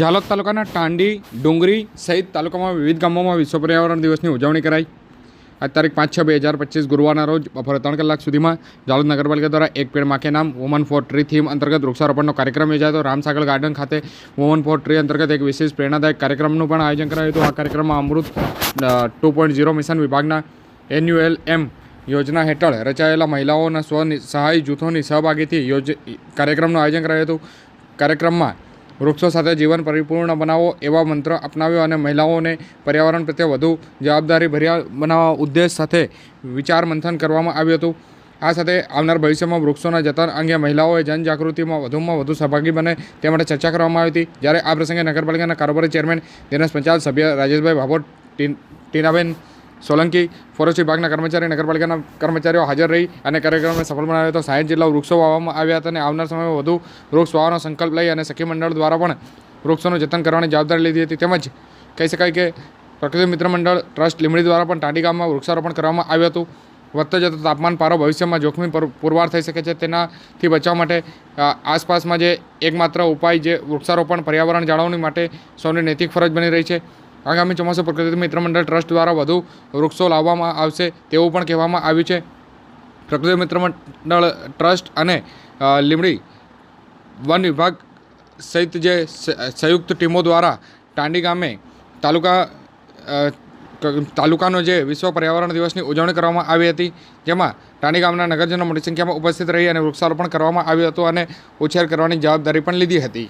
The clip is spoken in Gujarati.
ઝાલોદ તાલુકાના ટાંડી, ડુંગરી સહિત તાલુકામાં વિવિધ ગામોમાં વિશ્વ પર્યાવરણ દિવસની ઉજવણી કરાઈ. આજ તારીખ પાંચ છ બે હજાર પચીસ ગુરુવારના રોજ બપોરે ત્રણ કલાક સુધીમાં ઝાલોદ નગરપાલિકા દ્વારા એક પેડ માખે નામ વુમન ફોર ટ્રી થીમ અંતર્ગત વૃક્ષારોપણનો કાર્યક્રમ યોજાયો હતો. રામસાગર ગાર્ડન ખાતે વુમન ફોર ટ્રી અંતર્ગત એક વિશેષ પ્રેરણાદાયક કાર્યક્રમનું પણ આયોજન કરાયું હતું. આ કાર્યક્રમમાં Amrut two point zero mission વિભાગના એન્યુએલ એમ યોજના હેઠળ રચાયેલા મહિલાઓના સ્વ સહાય જૂથોની સહભાગીથી યોજ, કાર્યક્રમનું આયોજન કરાયું હતું. કાર્યક્રમમાં વૃક્ષો સાથે જીવન પરિપૂર્ણ બનાવો એવા મંત્ર અપનાવ્યો અને મહિલાઓને પર્યાવરણ પ્રત્યે વધુ જવાબદારી ભર્યા બનાવવા ઉદ્દેશ સાથે વિચાર મંથન કરવામાં આવ્યું હતું. આ સાથે આવનાર ભવિષ્યમાં વૃક્ષોના જતન અંગે મહિલાઓએ જનજાગૃતિમાં વધુમાં વધુ સહભાગી બને તે માટે ચર્ચા કરવામાં આવી હતી. જ્યારે આ પ્રસંગે નગરપાલિકાના કારોબારી ચેરમેન દિનેશ પંચાલ, સભ્ય રાજેશભાઈ ભાભોટ ટી- ટીનાબેન સોલંકી ફોરેસ્ટ વિભાગના કર્મચારી નગરપાલિકાના કર્મચારીઓ હાજર રહી અને કાર્યક્રમને સફળ બનાવ્યો હતો. સાહીઠ જેટલા વૃક્ષો વાવવામાં આવ્યા હતા અને આવનાર સમયમાં વધુ વૃક્ષ વાવવાનો સંકલ્પ લઈ અને સખી મંડળ દ્વારા પણ વૃક્ષોનું જતન કરવાની જવાબદારી લીધી હતી. તેમજ કહી શકાય કે પ્રકૃતિ મિત્ર મંડળ ટ્રસ્ટ લીમડી દ્વારા પણ ટાંડી ગામમાં વૃક્ષારોપણ કરવામાં આવ્યું હતું. વધતો જતો તાપમાન પારો ભવિષ્યમાં જોખમી પર- પુરવાર થઈ શકે છે. તેનાથી બચવા માટે આસપાસમાં જે એકમાત્ર ઉપાય જે વૃક્ષારોપણ પર્યાવરણ જાળવણી માટે સૌની નૈતિક ફરજ બની રહી છે. આગામી ચોમાસા પ્રકૃતિ મિત્ર મંડળ ટ્રસ્ટ દ્વારા વધુ વૃક્ષો લાવવામાં આવશે તેવું પણ કહેવામાં આવ્યું છે. પ્રકૃતિ મિત્ર મંડળ ટ્રસ્ટ અને લીમડી વન વિભાગ સહિત જે સંયુક્ત ટીમો દ્વારા ટાંડી ગામે તાલુકા તાલુકાનો જે વિશ્વ પર્યાવરણ દિવસની ઉજવણી કરવામાં આવી હતી, જેમાં ટાંડી ગામના નગરજનો મોટી સંખ્યામાં ઉપસ્થિત રહી અને વૃક્ષારોપણ કરવામાં આવ્યું હતું અને ઉછેર કરવાની જવાબદારી પણ લીધી હતી.